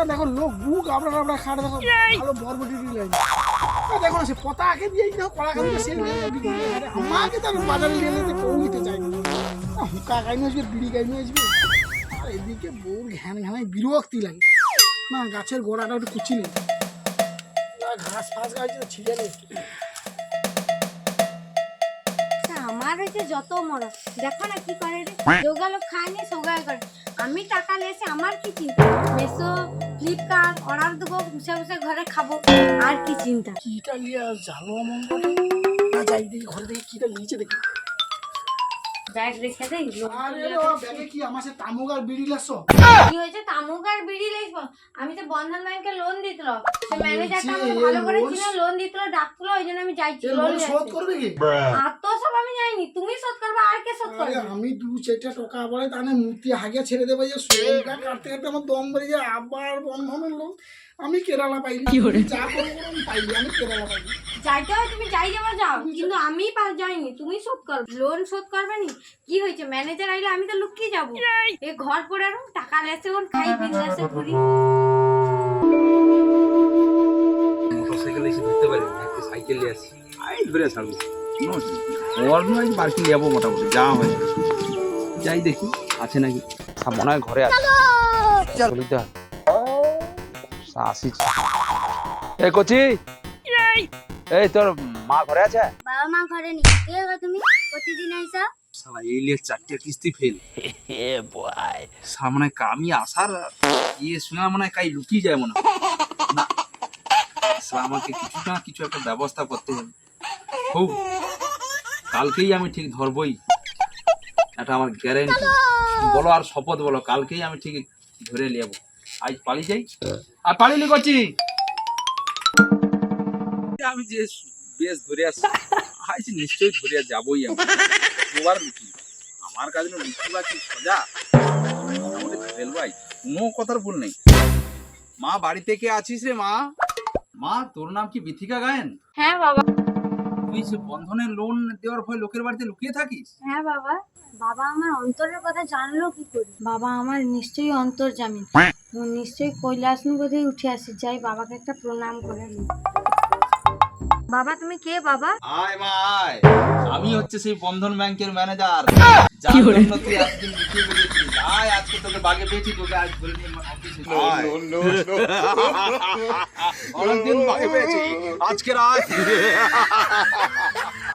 তা দেখো লোক বুক আমরা আমরা খাটে দেখো ভালো বরবটি লাইন দেখো না সে পতাকে দিয়ে দেখো কলা খালি সে আমাকে তো বাজারে নিয়ে যেতে কেউ নিতে চায় না আহ, হুক্কা গাই নিয়ে আসবে বিড়ি গাই নিয়ে আসবে। আর এদিকে বউর ঘ্যান ঘ্যানায় বিরক্তি লাগে। না গাছের গোড়াটা একটু কুচি নেই ঘাস ফাস গাছ ছিঁড়ে নেই আমার হয়েছে যত মরদ দেখো না কি করে রে। যোগালো খায়নি সোগায় করে। আমি টাকা নিয়েছি আমার কি চিন্তা? মেসো ফ্লিপকার্ট অর্ডার দেবো বসে বসে ঘরে খাব। আর কি চিন্তা? কিটা মন করে না যাই দেখি ঘরে দেখি কিটা দেখি। ব্যাগ রেখে দেই আরে। ব্যাগে কি আমার তামুক আর বিড়ি লাসো? কি হয়েছে? তামুক আর বিড়ি আমি তো বন্ধন ব্যাংকে লোন দিতল। সে ম্যানেজারটা আমাকে ভালো করে লোন- চিনে লোন দিতল ডাকছিল ওই জন্য আমি যাইছি লোন লোন শোধ করবে কি? আর তো সব আমি যাইনি তুমি কে শোধ আমি দু চারটা টাকা বলে তাহলে মূর্তি হাগিয়া ছেড়ে দেবো যে সোনটা কাটতে কাটতে আমার দম বেড়ে যায় আবার বন্ধনের লোক আমি কেরালা পাইনি। যা করব আমি পাইনি আমি কেরালা পাইনি। যাইতে হয় তুমি যাই যাব যাও কিন্তু আমি যাইনি তুমি শোধ করবে লোন শোধ করবে নি? কি হয়েছে? ম্যানেজার আইলে আমি তো লুকিয়ে যাব। এ ঘর পড়ে আর টাকা লেসে ওর খাই বিন্দাসে ঘুরি। মোটরসাইকেল এসে ধরতে পারি সাইকেল নিয়ে আসি আই ধরে ছাড়বো। ওর নয় বাড়িতে যাব মোটামুটি যাওয়া হয়। যাই দেখি আছে নাকি? মনে হয় ঘরে আছে। চলিতে হয় আসিছি এই কচি! এই! তোর মা ঘরে আছে? বাবা মা ঘরে নি কে গো তুমি? প্রতিদিন আইসা সালা এই লিয়ে চারটে কিস্তি ফেল সামনে আমি আসার ইয়ে শুনে মনে হয় কাই লুকিয়ে যায় মনে হয়। না আমাকে কিছু না কিছু একটা ব্যবস্থা করতে হবে। খুব কালকেই আমি ঠিক ধরবই। এটা আমার গ্যারেন্টি বলো আর শপথ বলো কালকেই আমি ঠিক ধরে নেব। আজ পালিয়ে যাই? আর পালি পালিয়ে করছি? আমি যে বেশ ধরে আসছি আজ নিশ্চয়ই ধরে যাবই আমি। লুকি আমার কাছে লুকি কি সোজা। ফেল ভাই কোনো কথার ভুল নেই। মা বাড়ি থেকে আছিস রে মা? মা তোর নাম কি বিথিকা গায়েন? হ্যাঁ বাবা। তুই সে বন্ধনের লোন দেওয়ার ভয় লোকের বাড়িতে লুকিয়ে থাকিস? হ্যাঁ বাবা। বাবা আমার অন্তরের কথা জানলো কি করে? বাবা আমার নিশ্চয়ই অন্তর জামিন। নিশ্চয়ই কৈলাস বোধহয় উঠে আসি। যাই বাবাকে একটা প্রণাম করে নিই বাবা তুমি কে বাবা? আয় মা আয়। আমি হচ্ছে সেই বন্ধন ব্যাংকের ম্যানেজার যার জন্য তুই এতদিন লুকিয়ে বেরিয়েছিস আয় আজকে তোকে বাগে পেয়েছি তোকে আজ ধরে নিয়ে আমার অফিসে আয়। অনেকদিন বাগে পেয়েছি আজকের আয়